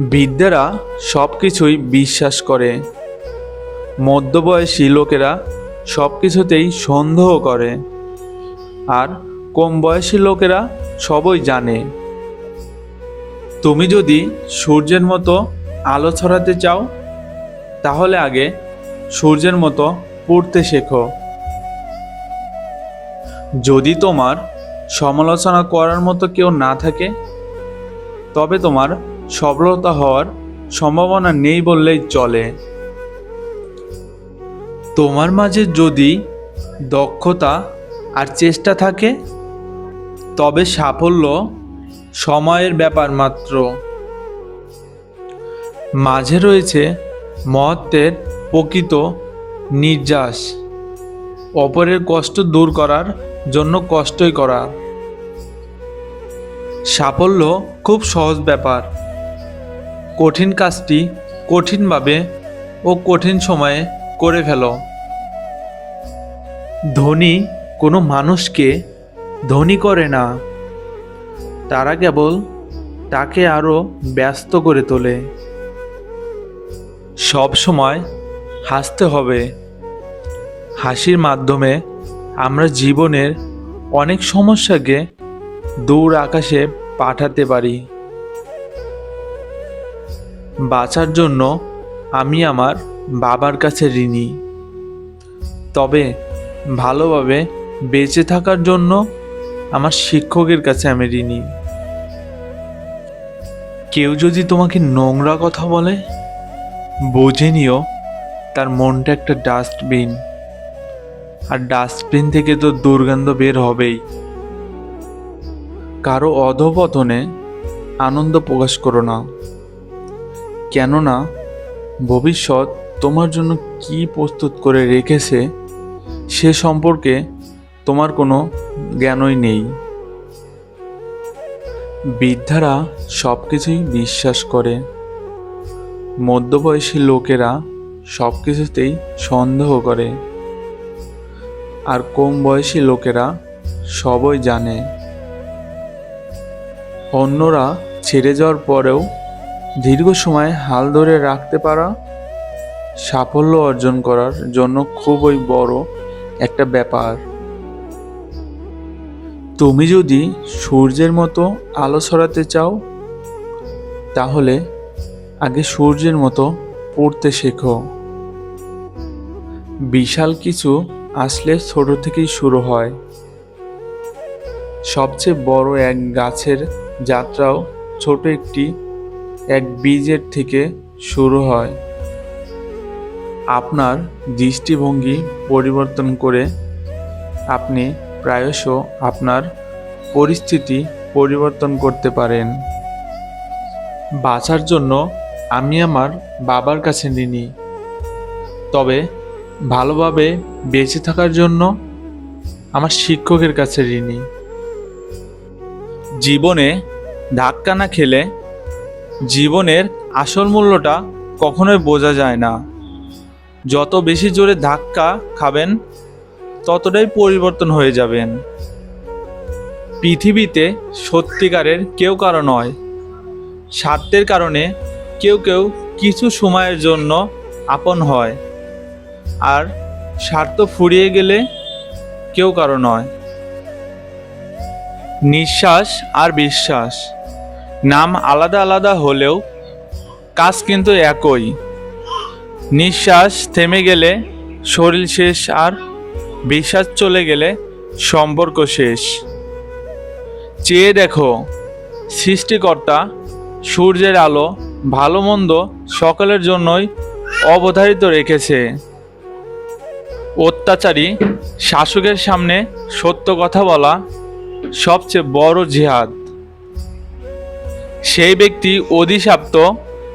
বৃদ্ধেরা সব কিছুই বিশ্বাস করে। মধ্যবয়সী লোকেরা সব কিছুতেই সন্দেহ করে। আর কম বয়সী লোকেরা সবই জানে। তুমি যদি সূর্যের মতো আলো ছড়াতে চাও, তাহলে আগে সূর্যের মতো পড়তে শেখো। যদি তোমার সমালোচনা করার মতো কেউ না থাকে, তবে তোমার সফলতা হওয়ার সম্ভাবনা নেই বললেই চলে। তোমার মাঝে যদি দক্ষতা আর চেষ্টা থাকে, তবে সাফল্য সময়ের ব্যাপার মাত্র। মাঝে রয়েছে মহত্বের প্রকৃত নির্যাস। অপরের কষ্ট দূর করার জন্য কষ্টই করা। সাফল্য খুব সহজ ব্যাপার। কঠিন কাজটি কঠিনভাবে ও কঠিন সময়ে করে ফেলো। ধনী কোনো মানুষকে ধনী করে না। তারা কেবল তাকে আরও ব্যস্ত করে তোলে। সব সময় হাসতে হবে। হাসির মাধ্যমে আমরা জীবনের অনেক সমস্যাকে দূর আকাশে পাঠাতে পারি। বাঁচার জন্য আমি আমার বাবার কাছে ঋণী। তবে ভালোভাবে বেঁচে থাকার জন্য আমার শিক্ষকের কাছে আমি ঋণী। কেউ যদি তোমাকে নোংরা কথা বলে, বুঝে নিও তার মনটা একটা ডাস্টবিন। আর ডাস্টবিন থেকে তো দুর্গন্ধ বের হবেই। কারও অধপতনে আনন্দ প্রকাশ করো না। কেননা ভবিষ্যৎ তোমার জন্য কি প্রস্তুত করে রেখেছে সে সম্পর্কে তোমার কোনো জ্ঞানই নেই। বৃদ্ধারা সব কিছুই বিশ্বাস করে। মধ্যবয়সী লোকেরা সব কিছুতেই সন্দেহ করে। আর কম বয়সী লোকেরা সবই জানে। অন্যরা ছেড়ে যাওয়ার পরেও দীর্ঘ সময় হাল ধরে রাখতে পারা সাফল্য অর্জন করার জন্য খুবই বড় একটা ব্যাপার। তুমি যদি সূর্যের মতো আলো ছড়াতে চাও, তাহলে আগে সূর্যের মতো পড়তে শেখো। বিশাল কিছু আসলে ছোট থেকেই শুরু হয়। সবচেয়ে বড় এক গাছের যাত্রাও ছোট একটি এক বীজের থেকে শুরু হয়। আপনার দৃষ্টিভঙ্গি পরিবর্তন করে আপনি প্রায়শ আপনার পরিস্থিতি পরিবর্তন করতে পারেন। বাঁচার জন্য আমি আমার বাবার কাছে ঋণী। তবে ভালোভাবে বেঁচে থাকার জন্য আমার শিক্ষকের কাছে ঋণী। জীবনে ধাক্কা না খেলে জীবনের আসল মূল্যটা কখনোই বোঝা যায় না। যত বেশি জোরে ধাক্কা খাবেন, ততটাই পরিবর্তন হয়ে যাবেন। পৃথিবীতে সত্যিকারের কেউ কারও নয়। স্বার্থের কারণে কেউ কেউ কিছু সময়ের জন্য আপন হয়। আর স্বার্থ ফুরিয়ে গেলে কেউ কারও নয়। নিঃশ্বাস আর বিশ্বাস। নাম আলাদা আলাদা হলেও কাজ কিন্তু একই। নিঃশ্বাস থেমে গেলে শরীর শেষ আর বিশ্বাস চলে গেলে সম্পর্ক শেষ। চেয়ে দেখো, সৃষ্টিকর্তা সূর্যের আলো ভালো মন্দ সকলের জন্যই অবধারিত রেখেছে। অত্যাচারী শাসকের সামনে সত্য কথা বলা সবচেয়ে বড় জিহাদ। সেই ব্যক্তি অধিশাপ্ত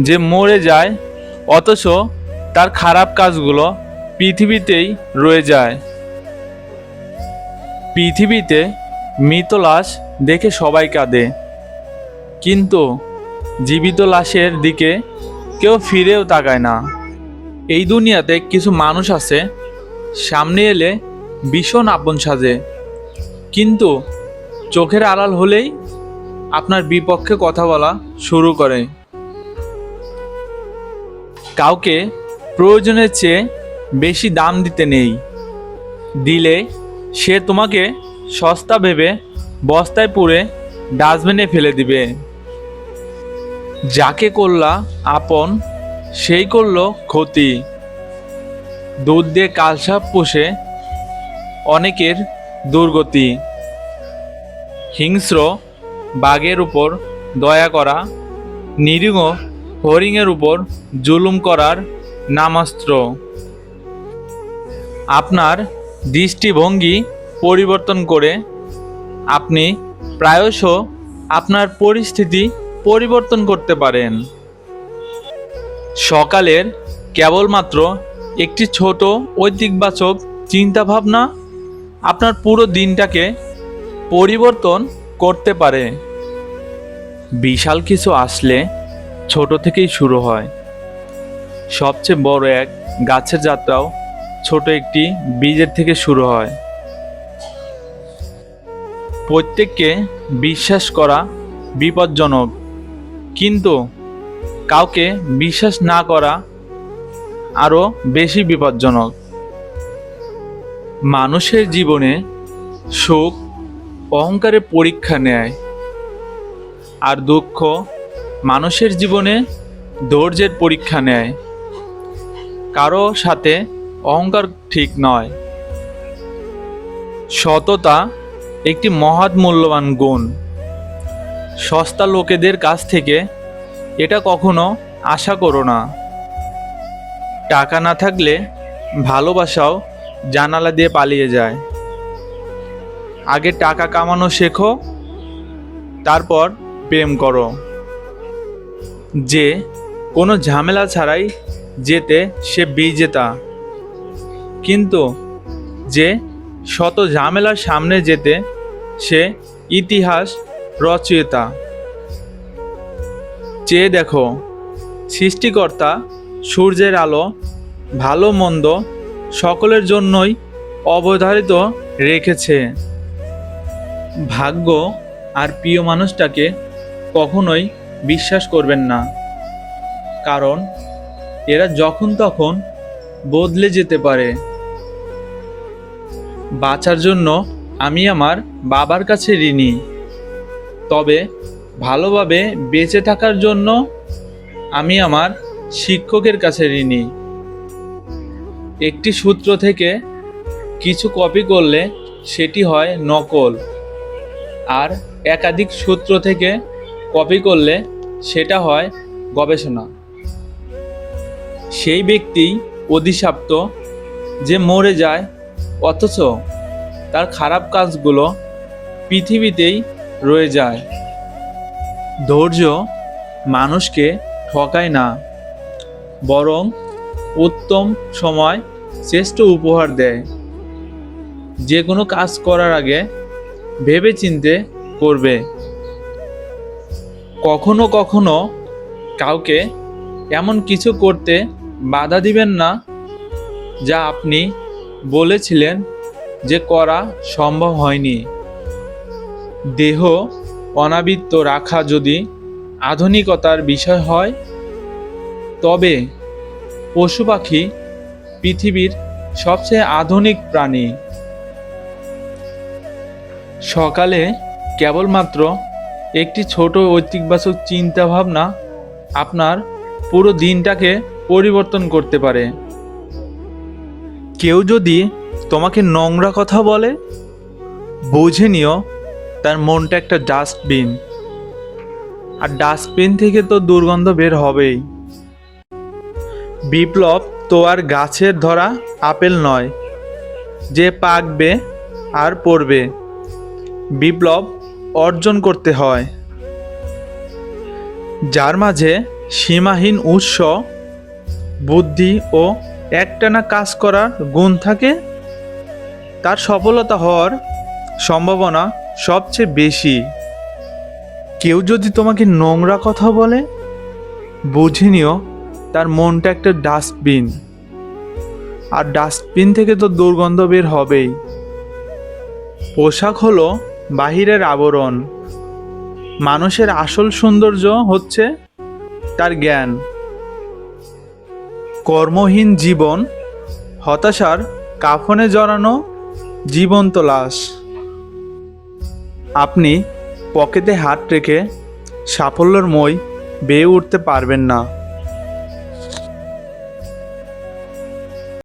যে মরে যায়, অথচ তার খারাপ কাজগুলো পৃথিবীতেই রয়ে যায়। পৃথিবীতে মৃত লাশ দেখে সবাই কাঁদে। কিন্তু জীবিত লাশের দিকে কেউ ফিরেও তাকায় না। এই দুনিয়াতে কিছু মানুষ আছে, সামনে এলে ভীষণ আপন সাজে। কিন্তু চোখের আড়াল হলেই আপনার বিপক্ষে কথা বলা শুরু করে। কাউকে প্রয়োজনের চেয়ে বেশি দাম দিতে নেই। দিলে সে তোমাকে সস্তা ভেবে বস্তায় পুরে ডাস্টবিনে ফেলে দিবে। যাকে করলা আপন, সেই করল ক্ষতি। দুধ দিয়ে কালসাপ পুষে অনেকের দুর্গতি। হিংস্র বাঘের উপর দয়া করা, নিরীহ হরিণের উপর জুলুম করার নামাস্ত্র। আপনার দৃষ্টিভঙ্গি পরিবর্তন করে আপনি প্রায়শ আপনার পরিস্থিতি পরিবর্তন করতে পারেন। সকালের কেবলমাত্র একটি ছোট ঐতিকবাচক চিন্তাভাবনা আপনার পুরো দিনটাকে পরিবর্তন করতে পারে। বিশাল কিছু আসলে ছোট থেকেই শুরু হয়। সবচেয়ে বড় এক গাছের যাত্রাও ছোট একটি বীজের থেকে শুরু হয়। প্রত্যেককে বিশ্বাস করা বিপজ্জনক, কিন্তু কাউকে বিশ্বাস না করা আরও বেশি বিপজ্জনক। মানুষের জীবনে সুখ অহংকারের পরীক্ষা নেয়। আর দুঃখ মানুষের জীবনে ধৈর্যের পরীক্ষা নেয়। কারও সাথে অহংকার ঠিক নয়। সততা একটি মহৎ মূল্যবান গুণ। সস্তা লোকেদের কাছ থেকে এটা কখনো আশা করো না। টাকা না থাকলে ভালোবাসাও জানালা দিয়ে পালিয়ে যায়। আগে টাকা কামানো শেখো, তারপর প্রেম করো। যে কোনো ঝামেলা ছাড়াই যেতে সে বিজেতা কিন্তু যে শত ঝামেলার সামনে যেতে সে ইতিহাস রচয়িতা। চেয়ে দেখো, সৃষ্টিকর্তা সূর্যের আলো ভালো মন্দ সকলের জন্যই অবধারিত রেখেছে। ভাগ্য আর প্রিয় মানুষটাকে কখনোই বিশ্বাস করবেন না। কারণ এরা যখন তখন বদলে যেতে পারে। বাঁচার জন্য আমি আমার বাবার কাছে ঋণী। তবে ভালোভাবে বেঁচে থাকার জন্য আমি আমার শিক্ষকের কাছে ঋণী। একটি সূত্র থেকে কিছু কপি করলে সেটি হয় নকল। আর একাধিক সূত্র থেকে কপি করলে সেটা হয় গবেষণা। সেই ব্যক্তি অধিশাপ্ত যে মরে যায়, অথচ তার খারাপ কাজগুলো পৃথিবীতেই রয়ে যায়। ধৈর্য মানুষকে ঠকায় না, বরং উত্তম সময় শ্রেষ্ঠ উপহার দেয়। যে কোনো কাজ করার আগে ভেবে চিনতে করবে। কখনো কখনো কাউকে এমন কিছু করতে বাধা দিবেন না, যা আপনি বলেছিলেন যে করা সম্ভব হয়নি। দেহ অনাবৃত্ত রাখা যদি আধুনিকতার বিষয় হয়, তবে পশু পাখি পৃথিবীর সবচেয়ে আধুনিক প্রাণী। সকালে কেবলমাত্র একটি ছোট ঐতিকবাচক চিন্তা ভাবনা আপনার পুরো দিনটাকে পরিবর্তন করতে পারে। কেউ যদি তোমাকে নোংরা কথা বলে, বুঝে নিও তার মনটা একটা ডাস্টবিন। আর ডাস্টবিন থেকে তো দুর্গন্ধ বের হবেই। বিপ্লব তো আর গাছের ধরা আপেল নয়, যে পাকবে আর পড়বে। বিপ্লব অর্জন করতে হয়। যার মাঝে সীমাহীন উৎস, বুদ্ধি ও একটানা কাজ করার গুণ থাকে, তার সফলতা হওয়ার সম্ভাবনা সবচেয়ে বেশি। কেউ যদি তোমাকে নোংরা কথা বলে, বুঝে নিও তার মনটা একটা ডাস্টবিন। আর ডাস্টবিন থেকে তো দুর্গন্ধ বের হবেই। পোশাক হলো বাহিরের আবরণ। মানুষের আসল সৌন্দর্য হচ্ছে তার জ্ঞান। কর্মহীন জীবন, হতাশার কাফনে জড়ানো জীবন্ত লাশ। আপনি পকেটে হাত রেখে সাফল্যের মই বেয়ে উঠতে পারবেন না।